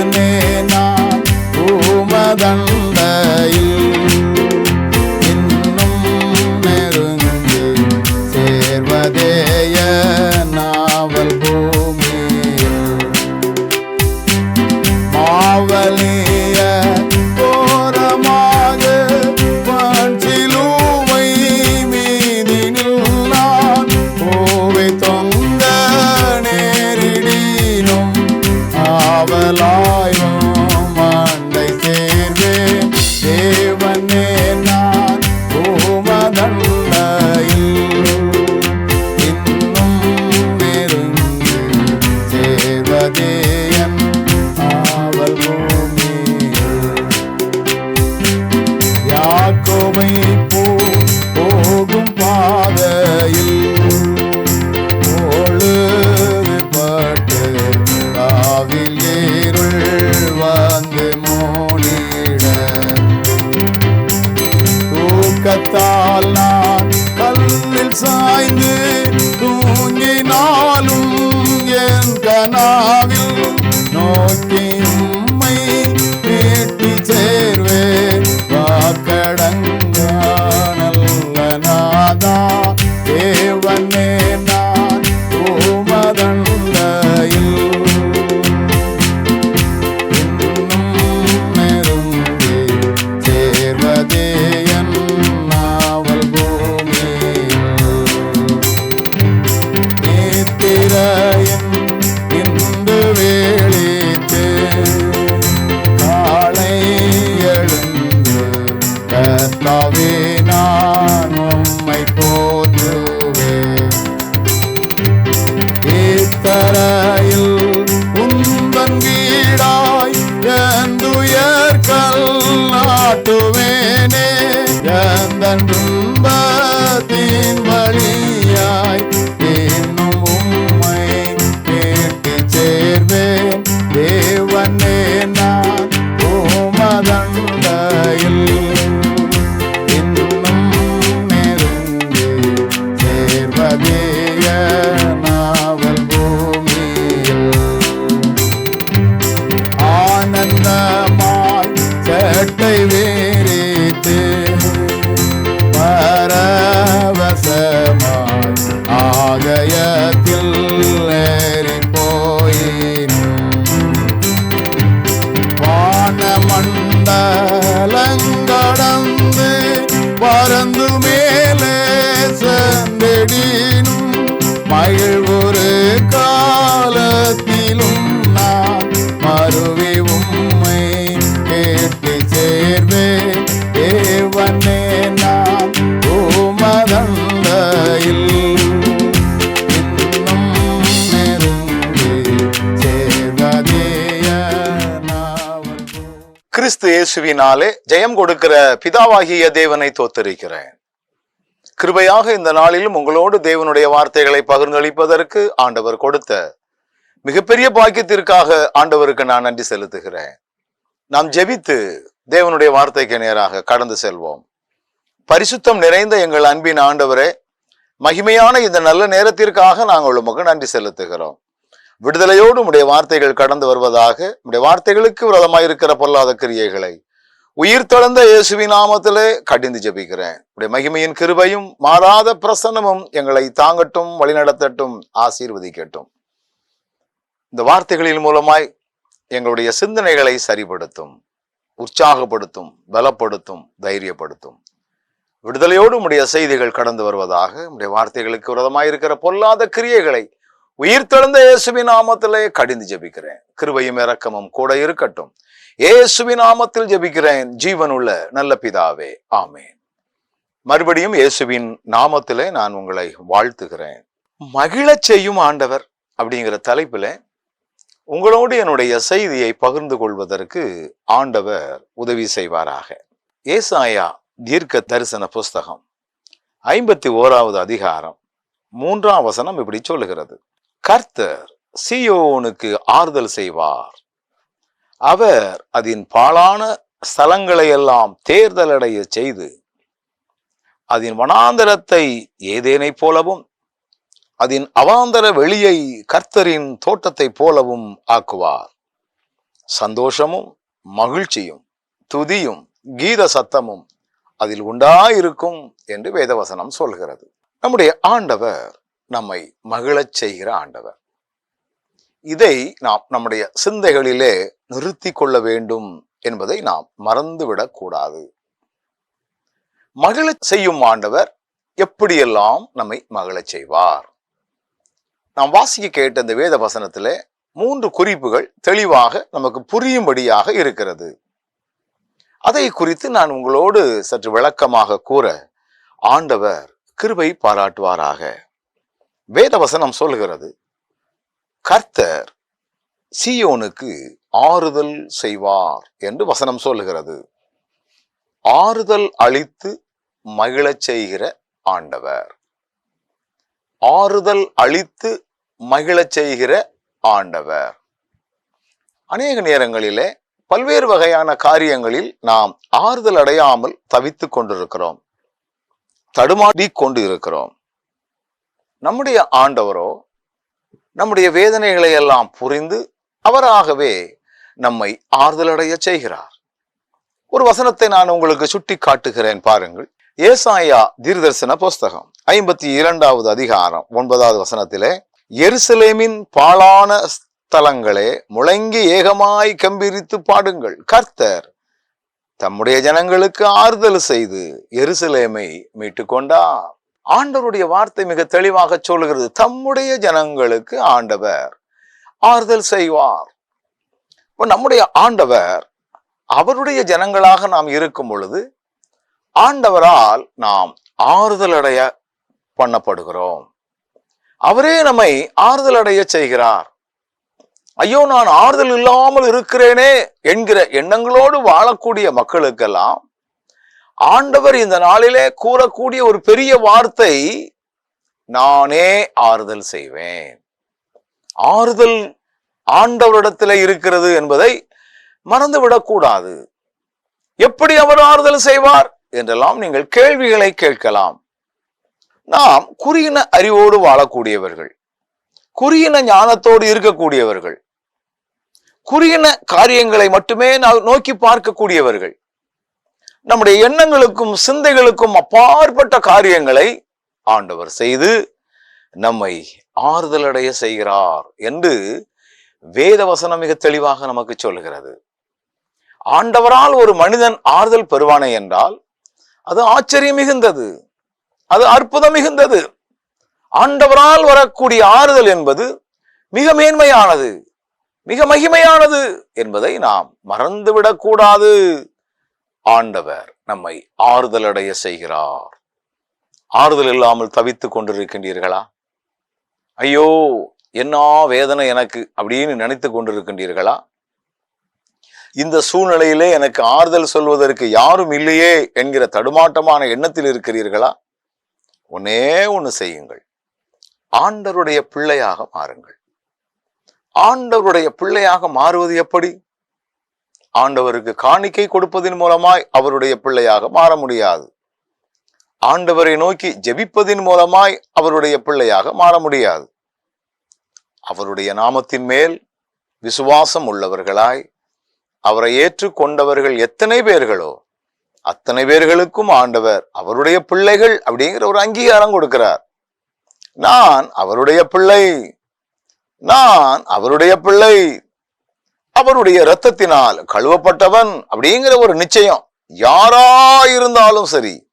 Amen. காட்டுவேனே எந்தன் துன்பத்தின் வழியாய் இன்னும் உம்மை கேட்டு சேர்வேன். தேவனே நான் உமதண்டையில் வானமண்டலங்கடந்து கிறிஸ்து இயேசுவினாலே ஜெயம் கொடுக்கிற பிதாவாகிய தேவனை தோத்தரிக்கிறேன் கிருபையாக இந்த நாளிலும் உங்களோடு தேவனுடைய வார்த்தைகளை பகிர்ந்தளிப்பதற்கு ஆண்டவர் கொடுத்த மிகப்பெரிய பாக்கியத்திற்காக ஆண்டவருக்கு நான் நன்றி செலுத்துகிறேன். நாம் ஜெபித்து தேவனுடைய வார்த்தைக்கு நேராக கடந்து செல்வோம். பரிசுத்தம் நிறைந்த எங்கள் அன்பின் ஆண்டவரே மகிமையான இந்த நல்ல நேரத்திற்காக நாங்கள் உமக்கு நன்றி செலுத்துகிறோம். விடுதலையோடு உடைய வார்த்தைகள் கடந்து வருவதாக உடைய வார்த்தைகளுக்கு விரதமாயிருக்கிற பொல்லாத கிரியைகளை உயிர் தளர்ந்த இயேசுவி நாமத்திலே கடிந்து ஜெபிக்கிறேன். உடைய மகிமையின் கிருபையும் மாறாத பிரசன்னமும் எங்களை தாங்கட்டும் வழிநடத்தட்டும் ஆசீர்வதிக்கட்டும். இந்த வார்த்தைகளின் மூலமாய் எங்களுடைய சிந்தனைகளை சரிப்படுத்தும் உற்சாகப்படுத்தும் பலப்படுத்தும் தைரியப்படுத்தும். விடுதலையோடு உடைய செய்திகள் கடந்து வருவதாக உடைய வார்த்தைகளுக்கு விரதமாயிருக்கிற பொல்லாத கிரியைகளை உயிர் தெழுந்த இயேசுவின் நாமத்திலே கடிந்து ஜெபிக்கிறேன். கிருவையும் இறக்கமும் கூட இருக்கட்டும். இயேசுவின் நாமத்தில் ஜெபிக்கிறேன். ஜீவனுள்ள நல்ல பிதாவே ஆமேன். மறுபடியும் இயேசுவின் நாமத்திலே நான் உங்களை வாழ்த்துகிறேன். மகிழச் செய்யும் ஆண்டவர் அப்படிங்கிற தலைப்பில் உங்களோடு என்னுடைய செய்தியை பகிர்ந்து கொள்வதற்கு ஆண்டவர் உதவி செய்வாராக. ஏசாயா தீர்க்க தரிசன புஸ்தகம் ஐம்பத்தி ஓராவது அதிகாரம் மூன்றாம் வசனம் இப்படி சொல்லுகிறது. கர்த்தர் சியோனுக்கு ஆறுதல் செய்வார். அவர் அதன் பாழான ஸ்தலங்களை எல்லாம் தேர்தலடைய செய்து அதன் வனாந்தரத்தை ஏதேனைப் போலவும் அதன் அவாந்தர வெளியை கர்த்தரின் தோட்டத்தைப் போலவும் ஆக்குவார். சந்தோஷமும் மகிழ்ச்சியும் துதியும் கீத சத்தமும் அதில் உண்டாயிருக்கும் என்று வேதவசனம் சொல்கிறது. நம்முடைய ஆண்டவர் நம்மை மகிழச் செய்கிற ஆண்டவர். இதை நாம் நம்முடைய சிந்தைகளிலே நிறுத்தி கொள்ள வேண்டும் என்பதை நாம் மறந்துவிடக் கூடாது. மகிழச் செய்யும் ஆண்டவர் எப்படியெல்லாம் நம்மை மகிழச் செய்வார்? நாம் வாசிக்க கேட்ட இந்த வேத வசனத்திலே மூன்று குறிப்புகள் தெளிவாக நமக்கு புரியும்படியாக இருக்கிறது. அதை குறித்து நான் உங்களோடு சற்று விளக்கமாக கூற ஆண்டவர் கிருபை பாராட்டுவாராக. வேதவசனம் சொல்கிறது கர்த்தர் சியோனுக்கு ஆறுதல் செய்வார் என்று வசனம் சொல்லுகிறது. ஆறுதல் அளித்து மகிழச் செய்கிற ஆண்டவர். ஆறுதல் அளித்து மகிழச் செய்கிற ஆண்டவர். அநேக நேரங்களிலே பல்வேறு வகையான காரியங்களில் நாம் ஆறுதல் அடையாமல் தவித்துக் கொண்டிருக்கிறோம் தடுமாடி கொண்டு இருக்கிறோம் நம்முடைய ஆண்டவரோ நம்முடைய வேதனைகளை எல்லாம் புரிந்து அவராகவே நம்மை ஆறுதலடைய செய்கிறார். ஒரு வசனத்தை நான் உங்களுக்கு சுட்டி காட்டுகிறேன் பாருங்கள். ஏசாயா தீர்தர்சன புஸ்தகம் ஐம்பத்தி இரண்டாவது அதிகாரம் ஒன்பதாவது வசனத்திலே எருசலேமின் பாழான ஸ்தலங்களே முழங்கி ஏகமாய் கம்பிரித்து பாடுங்கள். கர்த்தர் தம்முடைய ஜனங்களுக்கு ஆறுதல் செய்து எருசலேமை மீட்டு கொண்டார் ஆண்டவருடைய வார்த்தை மிக தெளிவாக சொல்லுகிறது. தம்முடைய ஜனங்களுக்கு ஆண்டவர் ஆறுதல் செய்வார். இப்போ நம்முடைய ஆண்டவர் அவருடைய ஜனங்களாக நாம் இருக்கும் பொழுது ஆண்டவரால் நாம் ஆறுதல் அடைய பண்ணப்படுகிறோம். அவரே நம்மை ஆறுதல் அடைய செய்கிறார். ஐயோ நான் ஆறுதல் இல்லாமல் இருக்கிறேனே என்கிற எண்ணங்களோடு வாழக்கூடிய மக்களுக்கெல்லாம் ஆண்டவர் இந்த நாளிலே கூறக்கூடிய ஒரு பெரிய வார்த்தை நானே ஆறுதல் செய்வேன். ஆறுதல் ஆண்டவரிடத்தில் இருக்கிறது என்பதை மறந்துவிடக்கூடாது எப்படி அவர் ஆறுதல் செய்வார் என்றெல்லாம் நீங்கள் கேள்விகளை கேட்கலாம். நாம் குறியின அறிவோடு வாழக்கூடியவர்கள் குறியின ஞானத்தோடு இருக்கக்கூடியவர்கள் குறியின காரியங்களை மட்டுமே நோக்கி பார்க்கக்கூடியவர்கள் நம்முடைய எண்ணங்களுக்கும் சிந்தைகளுக்கும் அப்பாற்பட்ட காரியங்களை ஆண்டவர் செய்து நம்மை ஆறுதலடைய செய்கிறார் என்று வேத வசனம் மிக தெளிவாக நமக்கு சொல்கிறது ஆண்டவரால் ஒரு மனிதன் ஆறுதல் பெறுவானே என்றால் அது ஆச்சரியம் மிகுந்தது. அது அற்புதம் மிகுந்தது. ஆண்டவரால் வரக்கூடிய ஆறுதல் என்பது மிக மேன்மையானது மிக மகிமையானது என்பதை நாம் மறந்துவிடக் கூடாது ஆண்டவர் நம்மை ஆறுதலடைய செய்கிறார். ஆறுதல் இல்லாமல் தவித்துக் கொண்டிருக்கின்றீர்களா? ஐயோ என்ன வேதனை எனக்கு அப்படின்னு நினைத்து கொண்டிருக்கின்றீர்களா? இந்த சூழ்நிலையிலே எனக்கு ஆறுதல் சொல்வதற்கு யாரும் இல்லையே என்கிற தடுமாட்டமான எண்ணத்தில் இருக்கிறீர்களா? ஒன்னே ஒன்று செய்யுங்கள். ஆண்டவருடைய பிள்ளையாக மாறுங்கள். ஆண்டவருடைய பிள்ளையாக மாறுவது எப்படி? ஆண்டவருக்கு காணிக்கை கொடுப்பதன் மூலமாய் அவருடைய பிள்ளையாக மாற முடியாது. ஆண்டவரை நோக்கி ஜெபிப்பதின் மூலமாய் அவருடைய பிள்ளையாக மாற முடியாது. அவருடைய நாமத்தின் மேல் விசுவாசம் உள்ளவர்களாய் அவரை ஏற்றுக்கொண்டவர்கள் எத்தனை பேர்களோ அத்தனை பேர்களுக்கும் ஆண்டவர் அவருடைய பிள்ளைகள் அப்படிங்கிற ஒரு அங்கீகாரம் கொடுக்கிறார். நான் அவருடைய பிள்ளை நான் அவருடைய பிள்ளை அவருடைய இரத்தத்தினால் கழுவப்பட்டவன் அப்படிங்கிற ஒரு நிச்சயம். யாரா இருந்தாலும் சரி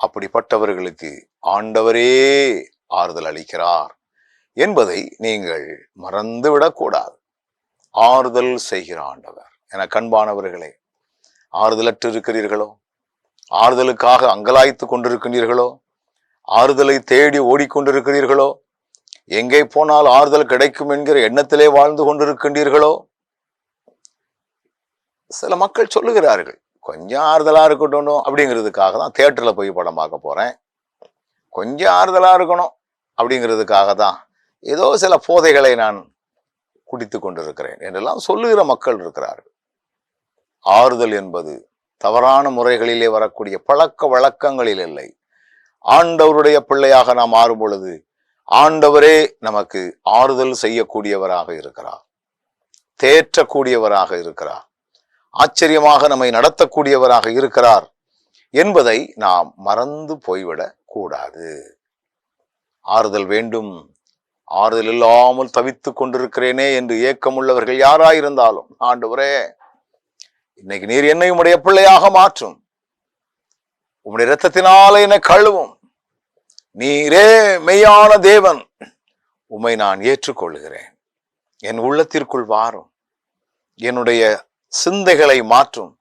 அப்படிப்பட்டவர்களுக்கு ஆண்டவரே ஆறுதல் அளிக்கிறார் என்பதை நீங்கள் மறந்துவிடக்கூடாது. ஆறுதல் செய்கிற ஆண்டவர். என கண்பானவர்களே ஆறுதலற்று இருக்கிறீர்களோ? ஆறுதலுக்காக அங்கலாய்த்து கொண்டிருக்கிறீர்களோ? ஆறுதலை தேடி ஓடிக்கொண்டிருக்கிறீர்களோ? எங்கே போனால் ஆறுதல் கிடைக்கும் என்கிற எண்ணத்திலே வாழ்ந்து கொண்டிருக்கின்றீர்களோ? சில மக்கள் சொல்லுகிறார்கள் கொஞ்சம் ஆறுதலா இருக்கட்டும் அப்படிங்கிறதுக்காக தான் தேட்டரில் போய் படம் பார்க்க போறேன். கொஞ்சம் ஆறுதலா இருக்கணும் அப்படிங்கிறதுக்காக தான் ஏதோ சில போதைகளை நான் குடித்து கொண்டிருக்கிறேன் என்றெல்லாம் சொல்லுகிற மக்கள் இருக்கிறார்கள். ஆறுதல் என்பது தவறான முறைகளிலே வரக்கூடிய பழக்க வழக்கங்களில் இல்லை. ஆண்டவருடைய பிள்ளையாக நாம் மாறும் பொழுது ஆண்டவரே நமக்கு ஆறுதல் செய்யக்கூடியவராக இருக்கிறார் தேற்றக்கூடியவராக இருக்கிறார். ஆச்சரியமாக நம்மை நடத்தக்கூடியவராக இருக்கிறார் என்பதை நாம் மறந்து போய்விடக் கூடாது ஆறுதல் வேண்டும். ஆறுதல் இல்லாமல் தவித்துக் கொண்டிருக்கிறேனே என்று ஏக்கமுள்ளவர்கள் யாராயிருந்தாலும் ஆண்டவரே இன்னைக்கு நீர் என்னை உம்முடைய பிள்ளையாக மாற்றும். உம்முடைய இரத்தத்தினால என்னை கழுவும். நீரே மெய்யான தேவன். உம்மை நான் ஏற்றுக்கொள்கிறேன் என் உள்ளத்திற்குள் வாரும். என்னுடைய சிந்தைகளை மாற்றும்.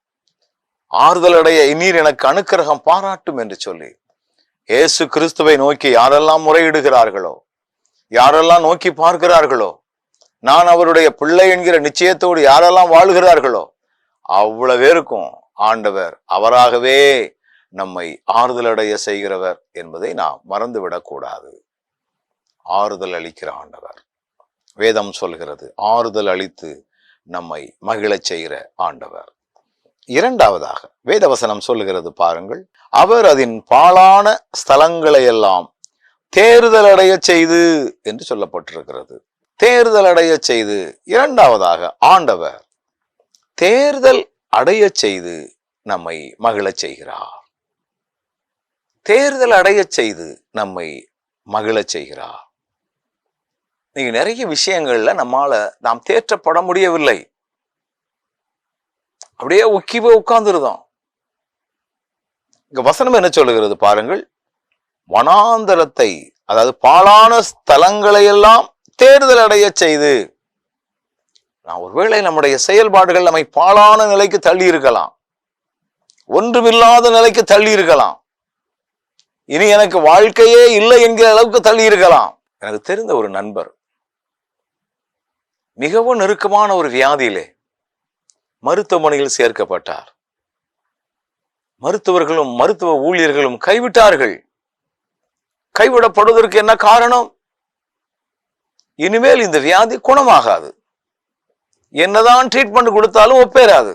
ஆறுதலடைய நீர் எனக்கு அனுக்கிரகம் பாராட்டும் என்று சொல்லி இயேசு கிறிஸ்துவை நோக்கி யாரெல்லாம் முறையிடுகிறார்களோ யாரெல்லாம் நோக்கி பார்க்கிறார்களோ நான் அவருடைய பிள்ளை என்கிற நிச்சயத்தோடு யாரெல்லாம் வாழுகிறார்களோ அவ்வளவு பேருக்கும் ஆண்டவர் அவராகவே நம்மை ஆறுதலடைய செய்கிறவர் என்பதை நாம் மறந்துவிடக்கூடாது. ஆறுதல் அளிக்கிற ஆண்டவர். வேதம் சொல்கிறது ஆறுதல் அளித்து நம்மை மகிழச் செய்கிற ஆண்டவர். இரண்டாவதாக வேதவசனம் சொல்லுகிறது பாருங்கள் அவர் அதன் பாழான ஸ்தலங்களையெல்லாம் தேர்தல் அடைய செய்து என்று சொல்லப்பட்டிருக்கிறது. தேர்தல் அடைய செய்து இரண்டாவதாக ஆண்டவர் தேர்தல் அடைய செய்து நம்மை மகிழச் செய்கிறார். தேர்தல் அடைய செய்து நம்மை மகிழச் செய்கிறார். நீங்கள் நிறைய விஷயங்கள்ல நம்மால நாம் தேற்றப்பட முடியவில்லை. அப்படியே உக்கி போய் உட்கார்ந்துருந்தோம் இங்க வசனம் என்ன சொல்லுகிறது பாருங்கள். வனாந்தரத்தை அதாவது பாழான ஸ்தலங்களை எல்லாம் தேர்தல் அடைய செய்து. நான் ஒருவேளை நம்முடைய செயல்பாடுகள் நம்மை பாழான நிலைக்கு தள்ளி இருக்கலாம். ஒன்றுமில்லாத நிலைக்கு தள்ளி இருக்கலாம். இனி எனக்கு வாழ்க்கையே இல்லை என்கிற அளவுக்கு தள்ளி இருக்கலாம். எனக்கு தெரிந்த ஒரு நண்பர் மிகவும் நெருக்கமான ஒரு வியாதியிலே மருத்துவமனையில் சேர்க்கப்பட்டார். மருத்துவர்களும் மருத்துவ ஊழியர்களும் கைவிட்டார்கள். கைவிடப்படுவதற்கு என்ன காரணம்? இனிமேல் இந்த வியாதி குணமாகாது. என்னதான் ட்ரீட்மெண்ட் கொடுத்தாலும் ஒப்பேறாது.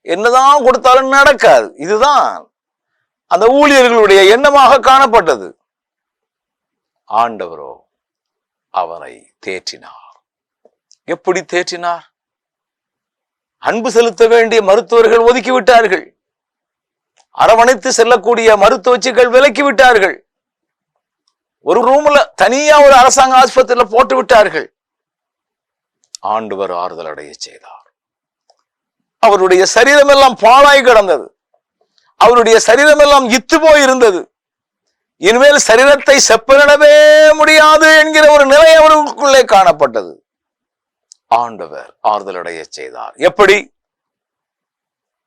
என்னதான் கொடுத்தாலும் நடக்காது. இதுதான் அந்த ஊழியர்களுடைய எண்ணமாக காணப்பட்டது. ஆண்டவரோ அவனை தேற்றினார். எப்படி தேற்றினார்? அன்பு செலுத்த வேண்டிய மருத்துவர்கள் ஒதுக்கி விட்டார்கள் அரவணைத்து செல்லக்கூடிய மருத்துவச்சிகள் விலக்கி விட்டார்கள் ஒரு ரூம்ல தனியா ஒரு அரசாங்க ஆஸ்பத்திரியில போட்டு விட்டார்கள் ஆண்டவர் ஆறுதல் அடைய செய்தார். அவருடைய சரீரம் எல்லாம் பாழாய் கிடந்தது. அவருடைய சரீரம் எல்லாம் இத்து போய் இருந்தது இனிமேல் சரீரத்தை செப்பனிடவே முடியாது என்கிற ஒரு நிலை அவர்களுக்குள்ளே காணப்பட்டது. ஆண்டவர் ஆறுதலடைய செய்தார். எப்படி?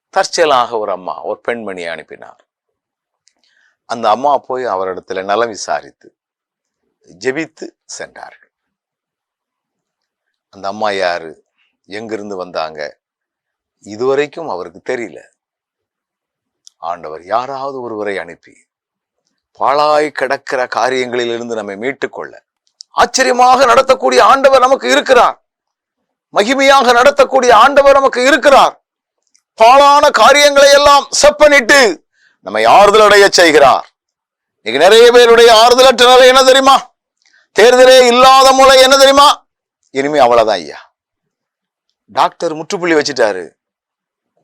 தற்செயலாக ஒரு அம்மா ஒரு பெண்மணியை அனுப்பினார். அந்த அம்மா போய் அவரிடத்துல நலம் விசாரித்து ஜெபித்து சென்றார்கள். அந்த அம்மா யாரு? எங்கிருந்து வந்தாங்க? இதுவரைக்கும் அவருக்கு தெரியல. ஆண்டவர் யாராவது ஒருவரை அனுப்பி பாழாய் கிடக்கிற காரியங்களிலிருந்து நம்மை மீட்டுக்கொள்ள ஆச்சரியமாக நடத்தக்கூடிய ஆண்டவர் நமக்கு இருக்கிறார். மகிமையாக நடத்தக்கூடிய ஆண்டவர் நமக்கு இருக்கிறார். பாழான காரியங்களை எல்லாம் செப்பனிட்டு நம்மை ஆறுதல் அடைய செய்கிறார். இன்னைக்கு நிறைய பேருடைய ஆறுதலற்ற நிலை என்ன தெரியுமா? தேர்தலே இல்லாத மூளை என்ன தெரியுமா? இனிமே அவ்வளவுதான் ஐயா. டாக்டர் முற்றுப்புள்ளி வச்சிட்டாரு.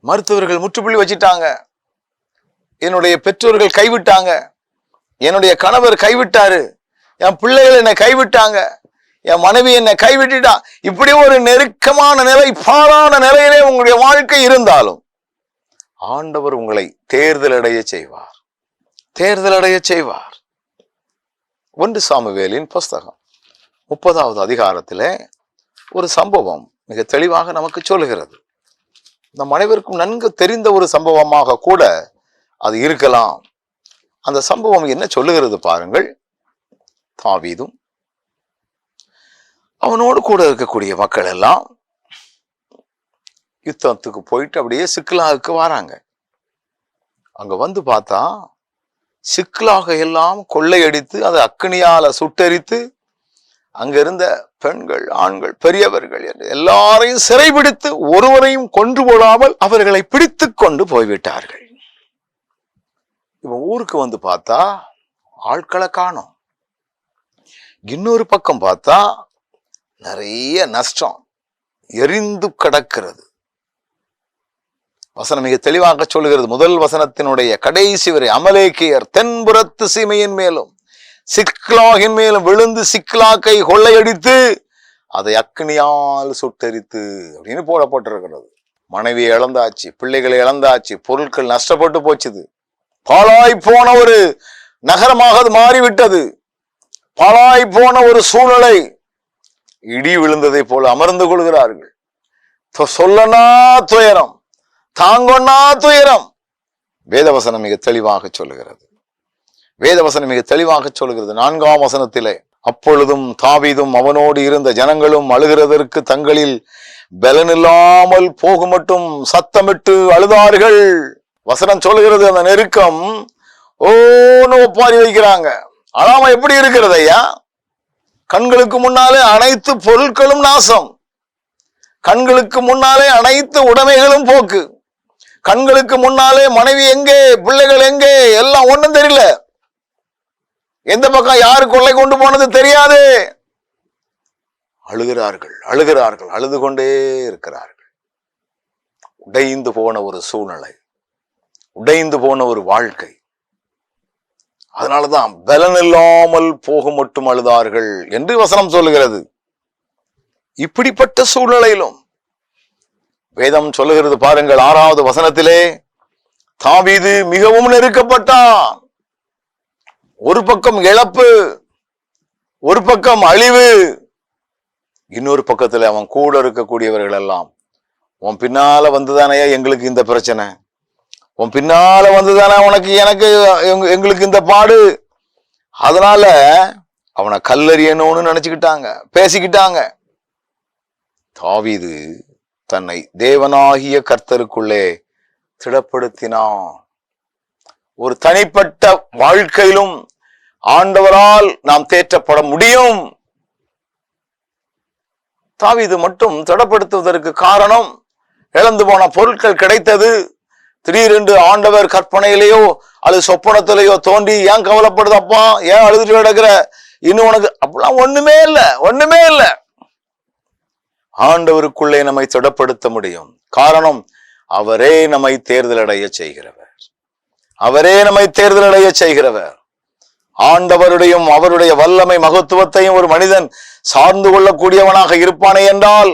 மருத்துவர்கள் முற்றுப்புள்ளி வச்சிட்டாங்க. என்னுடைய பெற்றோர்கள் கைவிட்டாங்க. என்னுடைய கணவர் கைவிட்டாரு. என் பிள்ளைகள் என்னை கைவிட்டாங்க. என் மனைவி என்னை கைவிட்டுட்டா. இப்படி ஒரு நெருக்கமான நிலை பாழான நிலையிலே உங்களுடைய வாழ்க்கை இருந்தாலும் ஆண்டவர் உங்களை தேர்தல் அடைய செய்வார். தேர்தல் அடைய செய்வார். ஒன்று சாமுவேலின் புஸ்தகம். முப்பதாவது அதிகாரத்திலே ஒரு சம்பவம் மிக தெளிவாக நமக்கு சொல்லுகிறது. நம் அனைவருக்கும் நன்கு தெரிந்த ஒரு சம்பவமாக கூட அது இருக்கலாம். அந்த சம்பவம் என்ன சொல்லுகிறது பாருங்கள். தாவீதும் அவனோடு கூட இருக்கக்கூடிய மக்கள் எல்லாம் யுத்தத்துக்கு போயிட்டு அப்படியே சிக்கலாவுக்கு வராங்க. அங்க வந்து பார்த்தா சிக்கலாக எல்லாம் கொள்ளையடித்து அதை அக்னியால சுட்டரித்து அங்க இருந்த பெண்கள் ஆண்கள் பெரியவர்கள் என்று எல்லாரையும் சிறைபிடித்து ஒருவரையும் கொன்று போடாமல் அவர்களை பிடித்து கொண்டு போய்விட்டார்கள். இவன் ஊருக்கு வந்து பார்த்தா ஆட்களை காணோம். இன்னொரு பக்கம் பார்த்தா நிறைய நஷ்டம் எரிந்து கிடக்கிறது. வசனம் மிக தெளிவாக சொல்லுகிறது. முதல் வசனத்தினுடைய கடைசி வரை அமலேக்கியர் தென்புறத்து சீமையின் மேலும் சிக்லாகின் மேலும் விழுந்து சிக்லாக்கை கொள்ளையடித்து அதை அக்னியால் சுட்டரித்து அப்படின்னு போடப்பட்டிருக்கிறது. மனைவியை இழந்தாச்சு பிள்ளைகளை இழந்தாச்சு பொருட்கள் நஷ்டப்பட்டு போச்சுது. பாழாய் போன ஒரு நகரமாக அது மாறிவிட்டது. பாழாய் போன ஒரு சூழ்நிலை இடி விழுந்ததை போல அமர்ந்து கொள்கிறார்கள். சொல்லனா துயரம் தாங்கொண்ணா துயரம். வேதவசனம் மிக தெளிவாக சொல்லுகிறது. வேதவசனம் மிக தெளிவாக சொல்லுகிறது. நான்காம் வசனத்திலே அப்பொழுதும் தாவிதும் அவனோடு இருந்த ஜனங்களும் அழுகிறதற்கு தங்களில் பலனில்லாமல் போகும் மட்டும் சத்தமிட்டு அழுதார்கள். வசனம் சொல்லுகிறது அந்த நெருக்கம் ஓன்னு ஒப்பாரி வைக்கிறாங்க. அழாம எப்படி இருக்கிறது ஐயா? கண்களுக்கு முன்னாலே அனைத்து பொருட்களும் நாசம். கண்களுக்கு முன்னாலே அனைத்து உடைமைகளும் போக்கு. கண்களுக்கு முன்னாலே மனைவி எங்கே பிள்ளைகள் எங்கே எல்லாம் ஒன்றும் தெரியல. எந்த பக்கம் யாரு கொள்ளை கொண்டு போனது தெரியாது. அழுகிறார்கள் அழுகிறார்கள் அழுது கொண்டே இருக்கிறார்கள். உடைந்து போன ஒரு சூழ்நிலை உடைந்து போன ஒரு வாழ்க்கை. அதனாலதான் பலன் இல்லாமல் போக மட்டும் அழுதார்கள் என்று வசனம் சொல்லுகிறது. இப்படிப்பட்ட சூழ்நிலையிலும் வேதம் சொல்லுகிறது பாருங்கள் ஆறாவது வசனத்திலே தாவீது மிகவும் நெருக்கப்பட்டான் ஒரு பக்கம் இழப்பு ஒரு பக்கம் அழிவு இன்னொரு பக்கத்துல அவன் கூட இருக்கக்கூடியவர்கள் எல்லாம் உன் பின்னால வந்துதானையா எங்களுக்கு இந்த பிரச்சனை? உன் பின்னால வந்துதானே உனக்கு எனக்கு எங்களுக்கு இந்த பாடு. அதனால அவனை கல்லறியணும்னு நினைச்சுக்கிட்டாங்க பேசிக்கிட்டாங்க. தாவிது தன்னை தேவனாகிய கர்த்தருக்குள்ளே திடப்படுத்தினான். ஒரு தனிப்பட்ட வாழ்க்கையிலும் ஆண்டவரால் நாம் தேற்றப்பட முடியும். தாவிது மட்டும் திடப்படுத்துவதற்கு காரணம் இழந்து போன பொருட்கள் கிடைத்தது. திடீரென்று ஆண்டவர் கற்பனையிலேயோ அல்லது சொப்பனத்திலேயோ தோண்டி ஏன் கவலைப்படுதப்பா ஏன் அழுதுட்டு கிடக்குற? இன்னும் உனக்கு அப்படிலாம் ஒண்ணுமே இல்ல ஒண்ணுமே இல்ல. ஆண்டவருக்குள்ளே நம்மை திடப்படுத்த முடியும். காரணம் அவரே நம்மை தேர்தலடைய செய்கிறவர். அவரே நம்மை தேர்தலடைய செய்கிறவர். ஆண்டவருடையும் அவருடைய வல்லமை மகத்துவத்தையும் ஒரு மனிதன் சார்ந்து கொள்ளக்கூடியவனாக இருப்பானே என்றால்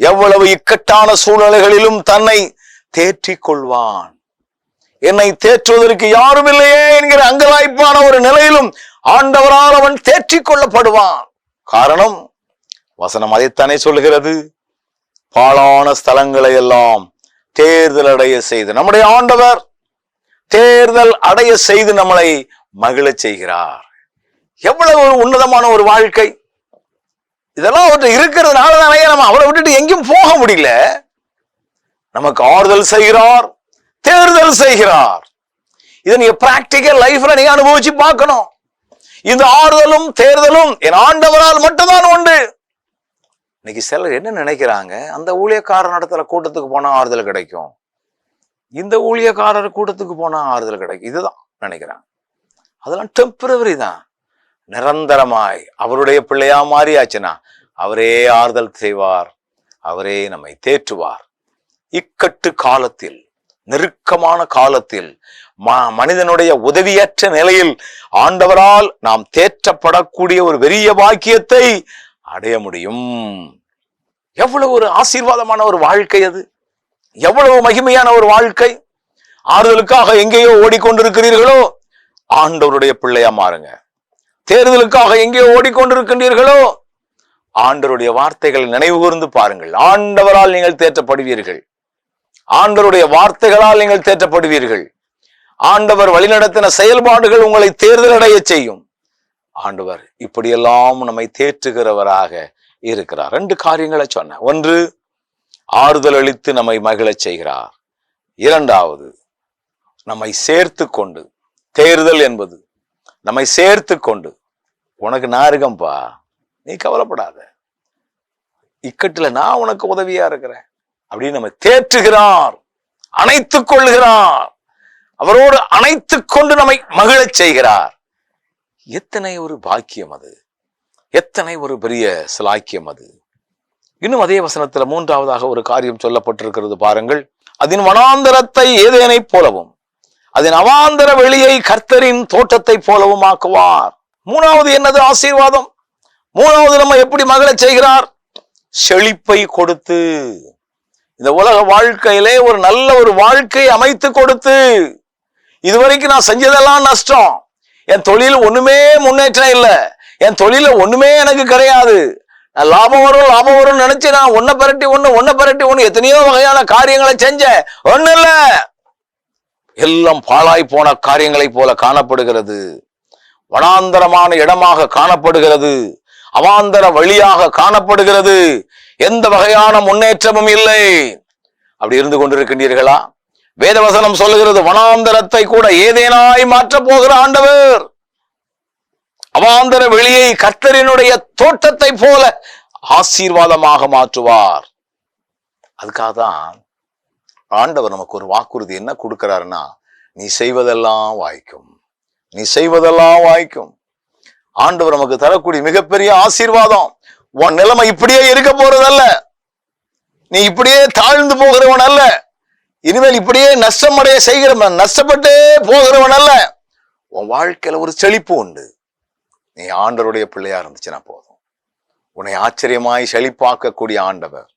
எவ்வளவு இக்கட்டான சூழ்நிலைகளிலும் தன்னை தேற்றிக் கொள்வான் என்னை தேற்றுவதற்கு யாரும் இல்லையே என்கிற அங்கலாய்ப்பான ஒரு நிலையிலும் ஆண்டவரால் அவன் தேற்றிக் கொள்ளப்படுவான் காரணம் வசனம் அதைத்தானே சொல்லுகிறது. பாழான ஸ்தலங்களை எல்லாம் தேர்தல் அடைய செய்து நம்முடைய ஆண்டவர் தேர்தல் அடைய செய்து நம்மளை மகிழச் செய்கிறார். எவ்வளவு உன்னதமான ஒரு வாழ்க்கை. இதெல்லாம் ஒன்று இருக்கிறதுனால தானே நம்ம அவரை விட்டுட்டு எங்கேயும் போக முடியல. நமக்கு ஆறுதல் செய்கிறார் தேர்தல் செய்கிறார். இதை நீங்க பிராக்டிக்கல் லைஃப்ல நீங்க அனுபவிச்சு பார்க்கணும். இந்த ஆறுதலும் தேர்தலும் என் ஆண்டவரால் மட்டும்தான் உண்டு. இன்னைக்கு சிலர் என்ன நினைக்கிறாங்க? அந்த ஊழியக்காரர் நடத்துற கூட்டத்துக்கு போனா ஆறுதல் கிடைக்கும். இந்த ஊழியக்காரர் கூட்டத்துக்கு போனா ஆறுதல் கிடைக்கும். இதுதான் நினைக்கிறாங்க. அதெல்லாம் டெம்பரவரி தான். நிரந்தரமாய். அவருடைய பிள்ளையா மாறியாச்சுன்னா அவரே ஆறுதல் செய்வார். அவரே நம்மை தேற்றுவார். இக்கட்டு காலத்தில் நெருக்கமான காலத்தில் ம- மனிதனுடைய உதவியற்ற நிலையில் ஆண்டவரால் நாம் தேற்றப்படக்கூடிய ஒரு பெரிய பாக்கியத்தை அடைய முடியும். எவ்வளவு ஒரு ஆசீர்வாதமான ஒரு வாழ்க்கை அது. எவ்வளவு மகிமையான ஒரு வாழ்க்கை. ஆறுதலுக்காக எங்கேயோ ஓடிக்கொண்டிருக்கிறீர்களோ ஆண்டவருடைய பிள்ளையா மாறுங்க. தேர்தலுக்காக எங்கேயோ ஓடிக்கொண்டிருக்கின்றீர்களோ ஆண்டவருடைய வார்த்தைகளை நினைவு கூர்ந்து பாருங்கள். ஆண்டவரால் நீங்கள் தேற்றப்படுவீர்கள். ஆண்டவருடைய வார்த்தைகளால் நீங்கள் தேற்றப்படுவீர்கள். ஆண்டவர் வழிநடத்தின செயல்பாடுகள் உங்களை தேர்தலடைய செய்யும். ஆண்டவர் இப்படியெல்லாம் நம்மை தேற்றுகிறவராக இருக்கிறார். ரெண்டு காரியங்களை சொன்ன ஒன்று ஆறுதல் அளித்து நம்மை மகிழச் செய்கிறார். இரண்டாவது நம்மை சேர்த்து கொண்டு தேர்தல் என்பது நம்மை சேர்த்து கொண்டு உனக்கு நான் இருக்கேன்பா நீ கவலைப்படாத. இக்கட்டுல நான் உனக்கு உதவியா இருக்கிறேன். அப்படின்னு நம்ம தேற்றுகிறார் அணைத்துக் கொள்கிறார் அவரோடு அணைத்துக் கொண்டு நம்மை மகிழச் செய்கிறார். எத்தனை ஒரு பாக்கியம் அது. எத்தனை ஒரு பெரிய சிலாக்கியம் அது. இன்னும் அதே வசனத்துல மூன்றாவதாக ஒரு காரியம் சொல்லப்பட்டிருக்கிறது பாருங்கள். அதன் வனாந்தரத்தை ஏதேனைப் போலவும் அதன் அவாந்தர வெளியை கர்த்தரின் தோட்டத்தை போலவும் ஆக்குவார். மூணாவது என்னது? ஆசீர்வாதம். மூணாவது நம்ம எப்படி மகளை செய்கிறார்? செழிப்பை கொடுத்து. இந்த உலக வாழ்க்கையிலே ஒரு நல்ல ஒரு வாழ்க்கை அமைத்து கொடுத்து இதுவரைக்கும் நான் செஞ்சதெல்லாம் நஷ்டம். என் தொழில் ஒண்ணுமே முன்னேற்றம் இல்லை. என் தொழில ஒண்ணுமே எனக்கு கிடையாது. நான் லாபம் வரும் லாபம் வரும்னு நினைச்சு நான் ஒன்ன பரட்டி ஒண்ணு ஒன்ன பரட்டி ஒண்ணு எத்தனையோ வகையான காரியங்களை செஞ்சேன். ஒண்ணு இல்ல. எல்லாம் பாழாய் போன காரியங்களைப் போல காணப்படுகிறது. வனாந்தரமான இடமாக காணப்படுகிறது. அவாந்தர வழியாக காணப்படுகிறது. எந்த வகையான முன்னேற்றமும் இல்லை. அப்படி இருந்து கொண்டிருக்கின்றீர்களா? வேதவசனம் சொல்லுகிறது வனாந்தரத்தை கூட ஏதேனாய் மாற்றப் போகிற ஆண்டவர். அவாந்தர வெளியை கர்த்தரினுடைய தோட்டத்தை போல ஆசீர்வாதமாக மாற்றுவார். அதுக்காக தான் ஆண்டவர் நமக்கு ஒரு வாக்குறுதி என்ன கொடுக்கிறாருன்னா நீ செய்வதெல்லாம் வாய்க்கும். நீ செய்வதெல்லாம் வாய்க்கும். ஆண்டவர் நமக்கு தரக்கூடிய மிகப்பெரிய ஆசீர்வாதம். உன் நிலைமை இப்படியே இருக்க போறதல்ல நீ இப்படியே தாழ்ந்து போகிறவன் அல்ல. இனிமேல் இப்படியே நஷ்டமடைய செய்கிறவன் நஷ்டப்பட்டே போகிறவன் அல்ல. உன் வாழ்க்கையில ஒரு செழிப்பு உண்டு. நீ ஆண்டவருடைய பிள்ளையா இருந்துச்சுன்னா போதும். உன்னை ஆச்சரியமாய் செழிப்பாக்கக்கூடிய ஆண்டவர்.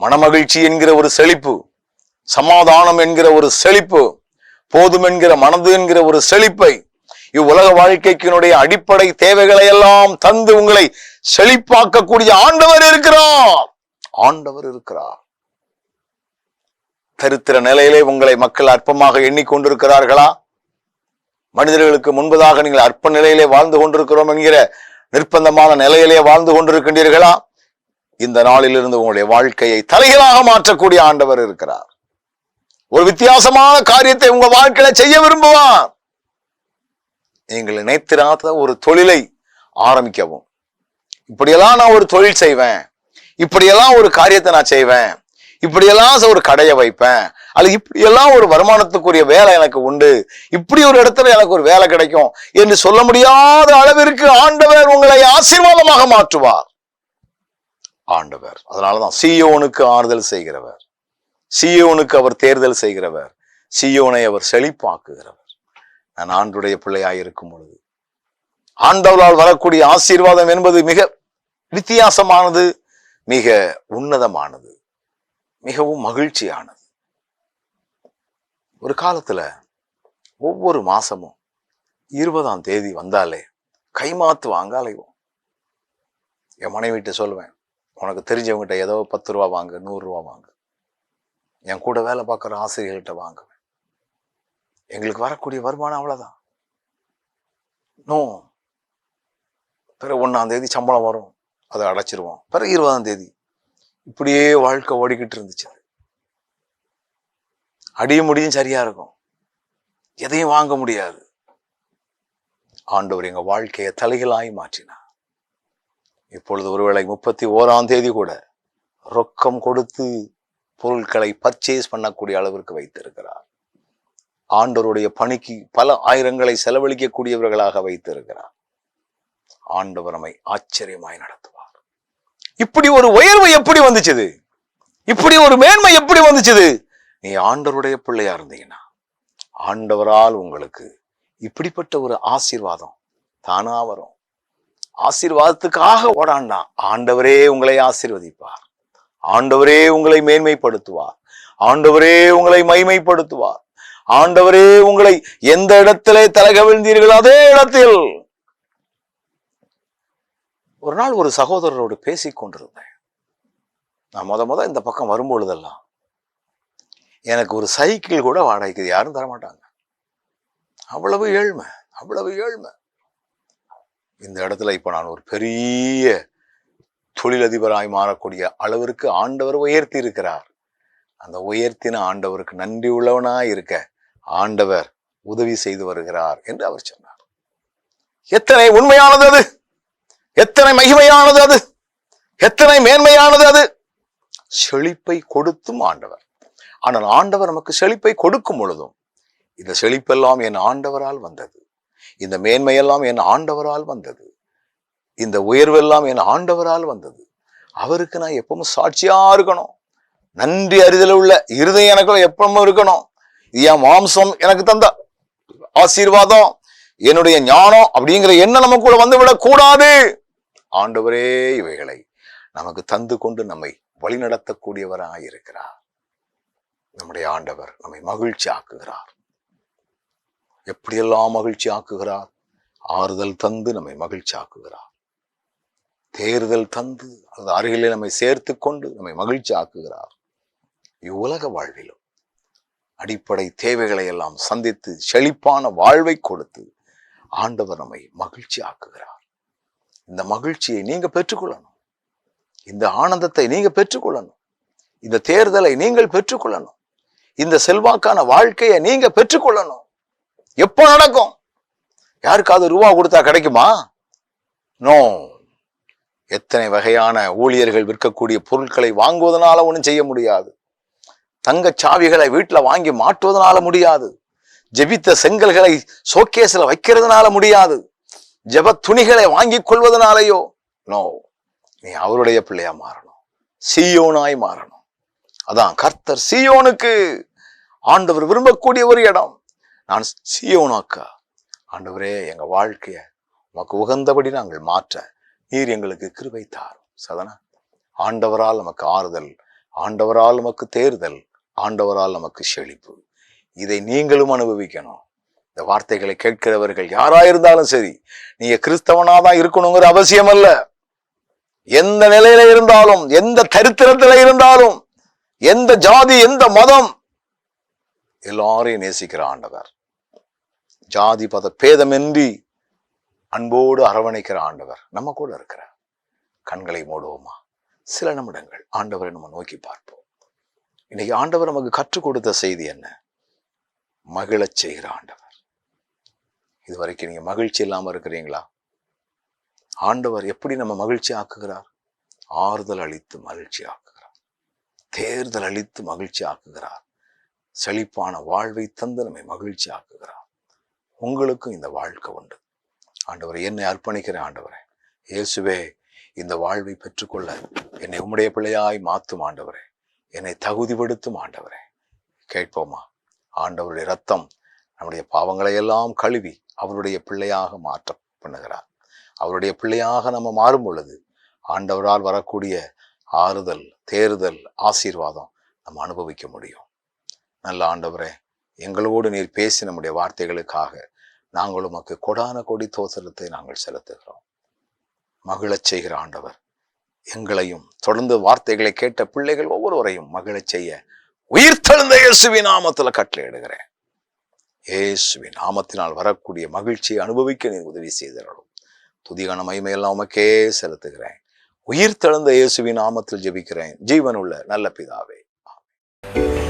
மனமகிழ்ச்சி என்கிற ஒரு செழிப்பு சமாதானம் என்கிற ஒரு செழிப்பு போதும் என்கிற மனது என்கிற ஒரு செழிப்பை இவ்வுலக வாழ்க்கைக்கினுடைய அடிப்படை தேவைகளை எல்லாம் தந்து உங்களை செழிப்பாக்கக்கூடிய ஆண்டவர் இருக்கிறார். ஆண்டவர் இருக்கிறார். தரித்திர நிலையிலே உங்களை மக்கள் அற்பமாக எண்ணிக்கொண்டிருக்கிறார்களா? மனிதர்களுக்கு முன்பதாக நீங்கள் அற்ப நிலையிலே வாழ்ந்து கொண்டிருக்கிறோம் என்கிற நிர்பந்தமான நிலையிலே வாழ்ந்து கொண்டிருக்கின்றீர்களா? இந்த நாளிலிருந்து உங்களுடைய வாழ்க்கையை தலைகளாக மாற்றக்கூடிய ஆண்டவர் இருக்கிறார். ஒரு வித்தியாசமான காரியத்தை உங்க வாழ்க்கையில செய்ய விரும்புவார். நீங்கள் நினைத்திராத ஒரு தொழிலை ஆரம்பிக்கவும். இப்படியெல்லாம் நான் ஒரு தொழில் செய்வேன். இப்படியெல்லாம் ஒரு காரியத்தை நான் செய்வேன். இப்படியெல்லாம் ஒரு கடையை வைப்பேன். அல்லது இப்படியெல்லாம் ஒரு வருமானத்துக்குரிய வேலை எனக்கு உண்டு. இப்படி ஒரு இடத்துல எனக்கு ஒரு வேலை கிடைக்கும் என்று சொல்ல முடியாத அளவிற்கு ஆண்டவர் உங்களை ஆசீர்வாதமாக மாற்றுவார். ஆண்டவர். அதனாலதான் சியோனுக்கு ஆறுதல் செய்கிறவர். சியோனுக்கு அவர் தேர்தல் செய்கிறவர். சியோனை அவர் செழிப்பாக்குகிறவர். நான் ஆண்டுடைய பிள்ளையாய் இருக்கும் பொழுது. ஆண்டவரால் வரக்கூடிய ஆசீர்வாதம் என்பது மிக வித்தியாசமானது மிக உன்னதமானது மிகவும் மகிழ்ச்சியானது. ஒரு காலத்துல ஒவ்வொரு மாசமும் இருபதாம் தேதி வந்தாலே கைமாத்து வாங்க அலைவோம் என் மனைவிட்டு சொல்லுவேன் உனக்கு தெரிஞ்சவங்ககிட்ட ஏதோ பத்து ரூபா வாங்க நூறுரூவா வாங்க. என் கூட வேலை பார்க்குற ஆசிரியர்கிட்ட வாங்குவேன் எங்களுக்கு வரக்கூடிய வருமானம் அவ்வளோதான் நோ. பிற ஒன்றாம் தேதி சம்பளம் வரும். அதை அடைச்சிருவோம் பிறகு இருபதாம் தேதி இப்படியே வாழ்க்கை ஓடிக்கிட்டு இருந்துச்சு. அடிய முடியும் சரியா இருக்கும். எதையும் வாங்க முடியாது. ஆண்டவர் எங்க வாழ்க்கையை தலைகளாய் மாற்றினார். இப்பொழுது ஒருவேளை முப்பத்தி ஓராம் தேதி கூட ரொக்கம் கொடுத்து பொருட்களை பர்ச்சேஸ் பண்ணக்கூடிய அளவிற்கு வைத்திருக்கிறார். ஆண்டவருடைய பணிக்கு பல ஆயிரங்களை செலவழிக்கக்கூடியவர்களாக வைத்திருக்கிறார். ஆண்டவர் நம்மை ஆச்சரியமாய் நடத்துவார். இப்படி ஒரு உயர்வு எப்படி வந்துச்சுது? இப்படி ஒரு மேன்மை எப்படி வந்துச்சுது? நீ ஆண்டவருடைய பிள்ளையா இருந்தீங்கன்னா ஆண்டவரால் உங்களுக்கு இப்படிப்பட்ட ஒரு ஆசீர்வாதம் தானா வரும். ஆசீர்வாதத்துக்காக ஓடாண்டா ஆண்டவரே உங்களை ஆசீர்வதிப்பார். ஆண்டவரே உங்களை மேன்மைப்படுத்துவார். ஆண்டவரே உங்களை மைமைப்படுத்துவார் ஆண்டவரே உங்களை எந்த இடத்திலே தலைகவிழ்ந்தீர்களோ அதே இடத்தில் ஒரு நாள் ஒரு சகோதரரோடு பேசிக் கொண்டிருந்தேன். நான் மொத மொதல் இந்த பக்கம் வரும்பொழுதெல்லாம் எனக்கு ஒரு சைக்கிள் கூட வாடகைக்கு யாரும் தரமாட்டாங்க. அவ்வளவு ஏழ்மை அவ்வளவு ஏழ்மை. இந்த இடத்துல இப்போ நான் ஒரு பெரிய தொழிலதிபராய் மாறக்கூடிய அளவிற்கு ஆண்டவர் உயர்த்தி இருக்கிறார் அந்த உயர்த்தின ஆண்டவருக்கு நன்றி உள்ளவனாய் இருக்க ஆண்டவர் உதவி செய்து வருகிறார் என்று அவர் சொன்னார். எத்தனை உண்மையானது அது? எத்தனை மகிமையானது அது? எத்தனை மேன்மையானது அது? செழிப்பை கொடுத்தும் ஆண்டவர். ஆனால் ஆண்டவர் நமக்கு செழிப்பை கொடுக்கும் பொழுதும் இந்த செழிப்பெல்லாம் என் ஆண்டவரால் வந்தது. இந்த மேன்மையெல்லாம் என் ஆண்டவரால் வந்தது. இந்த உயர்வெல்லாம் என் ஆண்டவரால் வந்தது. அவருக்கு நான் எப்பவும் சாட்சியா இருக்கணும். நன்றி அறிதல் உள்ள இருதயம் எனக்கு எப்பவும் இருக்கணும். என் மாம்சம் எனக்கு தந்த ஆசீர்வாதம் என்னுடைய ஞானம் அப்படிங்கிற எண்ணம் நமக்குள்ள வந்துவிடக் கூடாது ஆண்டவரே இவைகளை நமக்கு தந்து கொண்டு நம்மை வழிநடத்தக்கூடியவராய் இருக்கிறார். நம்முடைய ஆண்டவர் நம்மை மகிழ்ச்சி ஆக்குகிறார். எப்படியெல்லாம் மகிழ்ச்சி ஆக்குகிறார்? ஆறுதல் தந்து நம்மை மகிழ்ச்சி ஆக்குகிறார். தேர்தல் தந்து அது அருகிலே நம்மை சேர்த்து கொண்டு நம்மை மகிழ்ச்சி ஆக்குகிறார். இவ்வுலக வாழ்விலும் அடிப்படை தேவைகளை எல்லாம் சந்தித்து செழிப்பான வாழ்வை கொடுத்து ஆண்டவர் நம்மை மகிழ்ச்சி ஆக்குகிறார். இந்த மகிழ்ச்சியை நீங்க பெற்றுக்கொள்ளணும். இந்த ஆனந்தத்தை நீங்க பெற்றுக்கொள்ளணும். இந்த தேர்தலை நீங்கள் பெற்றுக்கொள்ளணும். இந்த செல்வாக்கான வாழ்க்கையை நீங்க பெற்றுக்கொள்ளணும். எப்போ நடக்கும்? யாருக்காவது ரூபா கொடுத்தா கிடைக்குமா? நோ. எத்தனை வகையான ஊழியர்கள் விற்கக்கூடிய பொருட்களை வாங்குவதனால ஒன்றும் செய்ய முடியாது. தங்கச் சாவிகளை வீட்டில் வாங்கி மாட்டுவதனால முடியாது. ஜெபித்த செங்கல்களை சோக்கேஸில் வைக்கிறதுனால முடியாது. ஜெப துணிகளை வாங்கி கொள்வதனாலேயோ? நோ நீ அவருடைய பிள்ளையா மாறணும். சியோனாய் மாறணும். அதான் கர்த்தர் சியோனுக்கு ஆண்டவர் விரும்பக்கூடிய ஒரு இடம். நான் சியோனாக்கா. ஆண்டவரே எங்க வாழ்க்கைய உமக்கு உகந்தபடி நாங்கள் மாற்ற நீர் எங்களுக்கு கிருபை தாரும். சதனா ஆண்டவரால் நமக்கு ஆறுதல் ஆண்டவரால் நமக்கு தேர்தல் ஆண்டவரால் நமக்கு செழிப்பு. இதை நீங்களும் அனுபவிக்கணும். இந்த வார்த்தைகளை கேட்கிறவர்கள் யாரா இருந்தாலும் சரி நீங்க கிறிஸ்தவனாதான் இருக்கணுங்கிற அவசியம் அல்ல எந்த நிலையில இருந்தாலும் எந்த தரித்திரத்துல இருந்தாலும் எந்த ஜாதி எந்த மதம் எல்லாரையும் நேசிக்கிற ஆண்டவர். ஜாதி பத பேதமின்றி அன்போடு அரவணைக்கிற ஆண்டவர் நம்ம கூட இருக்கிறார். கண்களை மூடுவோமா? சில நிமிடங்கள் ஆண்டவரை நம்ம நோக்கி பார்ப்போம். இன்னைக்கு ஆண்டவர் நமக்கு கற்றுக் கொடுத்த செய்தி என்ன? மகிழச் செய்கிற ஆண்டவர். இது வரைக்கும் நீங்க மகிழ்ச்சி இல்லாம இருக்கிறீங்களா? ஆண்டவர் எப்படி நம்ம மகிழ்ச்சி ஆக்குகிறார்? ஆறுதல் அளித்து மகிழ்ச்சி ஆக்குகிறார். தேர்தல் அளித்து மகிழ்ச்சி ஆக்குகிறார். செழிப்பான வாழ்வை தந்து நம்மை மகிழ்ச்சி ஆக்குகிறார். உங்களுக்கும் இந்த வாழ்க்கை உண்டு. ஆண்டவரை என்னை அர்ப்பணிக்கிறேன் ஆண்டவரே இயேசுவே இந்த வாழ்வை பெற்றுக்கொள்ள என்னை உம்முடைய பிள்ளையாய் மாற்றும் ஆண்டவரே என்னை தகுதிப்படுத்தும் ஆண்டவரே. கேட்போமா? ஆண்டவருடைய ரத்தம் நம்முடைய பாவங்களை எல்லாம் கழுவி அவருடைய பிள்ளையாக மாற்ற பண்ணுகிறார். அவருடைய பிள்ளையாக நம்ம மாறும் பொழுது ஆண்டவரால் வரக்கூடிய ஆறுதல் தேறுதல் ஆசீர்வாதம் நம்ம அனுபவிக்க முடியும். நல்ல ஆண்டவரே எங்களோடு நீர் பேசி நம்முடைய வார்த்தைகளுக்காக நாங்கள் உமக்கு கொடான கொடி தோசரத்தை நாங்கள் செலுத்துகிறோம். மகிழச் செய்கிற ஆண்டவர் எங்களையும் தொடர்ந்து வார்த்தைகளை கேட்ட பிள்ளைகள் ஒவ்வொருவரையும் மகிழச் செய்ய உயிர்த்தெழுந்த இயேசுவி நாமத்துல கட்டளையிடுகிறேன். இயேசுவின் நாமத்தினால் வரக்கூடிய மகிழ்ச்சியை அனுபவிக்க நீ உதவி செய்தரலும் துதிகான மகிமையெல்லாம் உமக்கே செலுத்துகிறேன். உயிர் தழுந்த இயேசுவின் நாமத்தில் ஜெபிக்கிறேன். ஜீவனுள்ள நல்ல பிதாவே. ஆமே